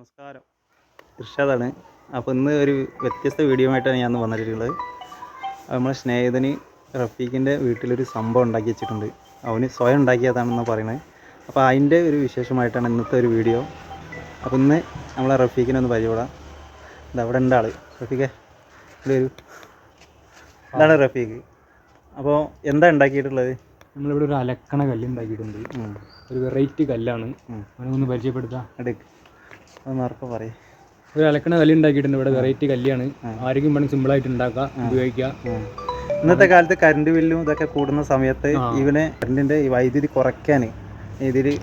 നമസ്കാരം. ഇർഷാദാണ് അപ്പോൾ ഇന്ന് ഒരു വ്യത്യസ്ത വീഡിയോ ആയിട്ടാണ് ഞാൻ വന്നിട്ടുള്ളത്. നമ്മളെ സ്നേഹിതന് റഫീഖിന്റെ വീട്ടിലൊരു സംഭവം ഉണ്ടാക്കി വെച്ചിട്ടുണ്ട്. അവന് സ്വയം ഉണ്ടാക്കിയതാണെന്ന് പറയുന്നത് അപ്പോൾ അതിന്റെ ഒരു വിശേഷമായിട്ടാണ് ഇന്നത്തെ ഒരു വീഡിയോ അപ്പോൾ ഇന്ന് നമ്മളെ റഫീഖിനെ ഒന്ന് പരിചയപ്പെടാം. ഇത് അവിടെ ഉണ്ട് ആൾ റഫീഖെ ഇവിടെ ഒരു ഇതാണ് റഫീഖ്. അപ്പോൾ എന്താ ഉണ്ടാക്കിയിട്ടുള്ളത്? നമ്മളിവിടെ ഒരു അലക്കണ കല്ല് ഉണ്ടാക്കിയിട്ടുണ്ട്. ഒരു വെറൈറ്റി കല്ലാണ്. അവനെ ഒന്ന് പരിചയപ്പെടുത്താം. എടുക്ക്. ഒന്ന് ഉറപ്പ് പറയും. ഒരു അലക്കണ കല്ല് ഉണ്ടാക്കിയിട്ടുണ്ട് ഇവിടെ വെറൈറ്റി കല്ലാണ് ആരെങ്കിലും വേണമെങ്കിൽ സിമ്പിളായിട്ട് ഉണ്ടാക്കാം ഉപയോഗിക്കാം. ഇന്നത്തെ കാലത്ത് കറണ്ട് ബില്ലും ഇതൊക്കെ കൂടുന്ന സമയത്ത് ഇവനെ കറണ്ടിന്റെ ഈ വൈദ്യുതി കുറയ്ക്കാൻ ഇതിൽ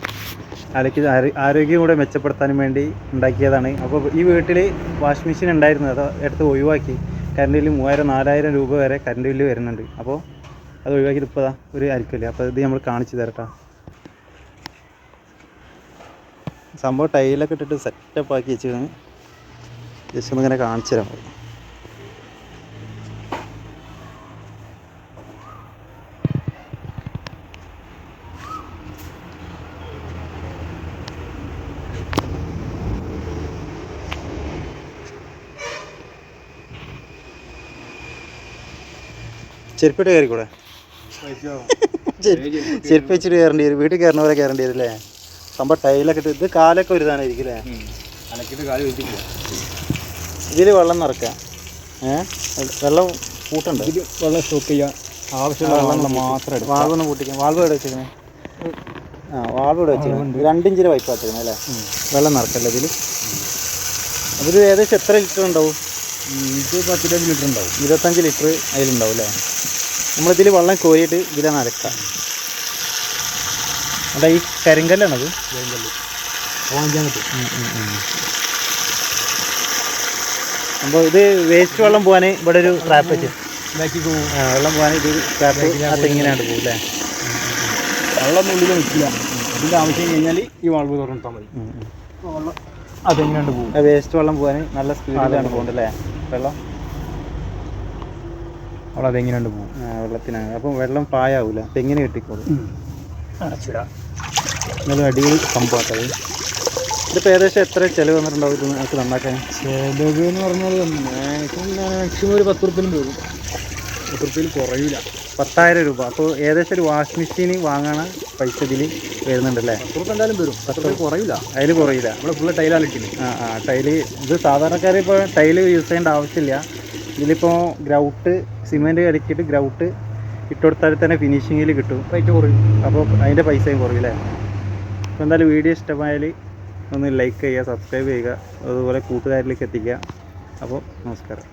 അലക്കി ആരോ- ആരോഗ്യം കൂടെ മെച്ചപ്പെടുത്താനും വേണ്ടി ഉണ്ടാക്കിയതാണ്. അപ്പോൾ ഈ വീട്ടിൽ വാഷിംഗ് മെഷീൻ ഉണ്ടായിരുന്നു അത് എടുത്ത് ഒഴിവാക്കി. കറണ്ട് ബില്ല് മൂവായിരം നാലായിരം രൂപ വരെ കറണ്ട് ബില്ല് വരുന്നുണ്ട്. അപ്പോൾ അത് ഒഴിവാക്കിയിട്ട് ഇപ്പോൾ ഒരു അരിക്കില്ല. അപ്പോൾ ഇത് നമ്മൾ കാണിച്ചു തരട്ടാ. സംഭവം ടൈലൊക്കെ ഇട്ടിട്ട് സെറ്റപ്പ് ആക്കി വെച്ചിരുന്നു ജസ്റ്റ് ഒന്ന് ഇങ്ങനെ കാണിച്ചു തരാൻ മതി ചെരുപ്പിട്ട് കയറിക്കൂടെ? ചെരുപ്പ് വെച്ചിട്ട് കയറേണ്ടി വരും. വീട്ടിൽ കയറുന്ന പോലെ കയറേണ്ടി വരും അല്ലേ? സംഭവം ടൈലൊക്കെ ഇട്ട് ഇത് കാലൊക്കെ ഒരു ഇതാണായിരിക്കും അല്ലേ അലക്കിയിട്ട് കാൽ വെച്ചിട്ടില്ല. ഇതിൽ വെള്ളം നിറക്കാം ഏ? വെള്ളം കൂട്ടുണ്ട് ഇതിൽ വെള്ളം സ്റ്റോക്ക് ചെയ്യാം. ആവശ്യമുള്ള വെള്ളം മാത്രം വാൾവ് ഒന്ന് കൂട്ടിക്കാം വാൾവ് ഇവിടെ വെച്ചിരിക്കണേ ആ വാൾവ് ഇവിടെ വെച്ചിരിക്കണേ രണ്ടിഞ്ചിന്റെ പൈപ്പ് വെച്ചിരിക്കണേ അല്ലേ? വെള്ളം നിറക്കല്ലേ ഇതിൽ അതിൽ ഏകദേശം എത്ര ലിറ്റർ ഉണ്ടാവും? ഇത് പത്തിരഞ്ച് ലിറ്റർ ഉണ്ടാവും. ഇരുപത്തഞ്ച് ലിറ്റർ അതിലുണ്ടാവും അല്ലേ? നമ്മളിതിൽ വെള്ളം കോരിയിട്ട് ഇതിലാണ് അരക്കാം അല്ല ഈ കരിങ്കല്ലാണത് പറ്റും അപ്പോൾ ഇത് വേസ്റ്റ് വെള്ളം പോകാൻ ഇവിടെ ഒരു ട്രാപ്പ് വെച്ച്. വെള്ളം പോകാൻ ഇത് ട്രാപ്പ് തെങ്ങിനാണ്ട് പോകും അല്ലേ വെള്ളം ഉള്ളിൽ നിൽക്കില്ല. ഇതിന്റെ ആവശ്യം കഴിഞ്ഞാൽ ഈ വാൾവ് തുറന്നിട്ടാൽ മതി. വെള്ളം അതെങ്ങനെയുണ്ട് പോകും വേസ്റ്റ് വെള്ളം പോകാൻ നല്ല സ്പീഡിലാണ് പോകുന്നത് അല്ലേ? വെള്ളം? അവിടെ അതെങ്ങനെയുണ്ട് പോകും വെള്ളത്തിനാണ്. അപ്പം വെള്ളം പായാവൂല തെങ്ങിന് കിട്ടിക്കോളും? അടച്ചിടാം. എന്നാലും അടിപൊളി സംഭവമാക്കത് ഇതിപ്പോൾ ഏകദേശം എത്ര ചിലവ് വന്നിട്ടുണ്ടാവും ഇത് നമുക്ക് നന്നാക്കാൻ? ചിലവ് എന്ന് പറഞ്ഞാൽ മാക്സിമം ഒരു പത്ത് റുപ്യയിലും പോകും. പത്ത് റുപ്യയിൽ കുറയില്ല പത്തായിരം രൂപ. അപ്പോൾ ഏകദേശം ഒരു വാഷിംഗ് മെഷീൻ വാങ്ങണ പൈസ ഇതിൽ വരുന്നുണ്ടല്ലേ? പത്ത് റുപ്യ എന്തായാലും വരും. പത്ത് റുപ്യ കുറയില്ല അതിൽ കുറയില്ല നമ്മൾ ഫുള്ള് ടൈലാലിട്ടിന് ആ ആ ടൈൽ ഇത് സാധാരണക്കാർ ഇപ്പോൾ ടൈൽ യൂസ് ചെയ്യേണ്ട ആവശ്യമില്ല. ഇതിലിപ്പോൾ ഗ്രൗട്ട് സിമെന്റ് അടിച്ചിട്ട് ഗ്രൗട്ട് ഇട്ടുകൊടുത്താൽ തന്നെ ഫിനിഷിങ്ങിൽ കിട്ടും. റേറ്റ് കുറയും. അപ്പോൾ അതിന്റെ പൈസയും കുറയില്ലേ? അപ്പോൾ എന്തായാലും വീഡിയോ ഇഷ്ടമായാൽ ഒന്ന് ലൈക്ക് ചെയ്യുക സബ്സ്ക്രൈബ് ചെയ്യുക അതുപോലെ കൂട്ടുകാരിലേക്ക് എത്തിക്കുക. അപ്പോൾ നമസ്കാരം.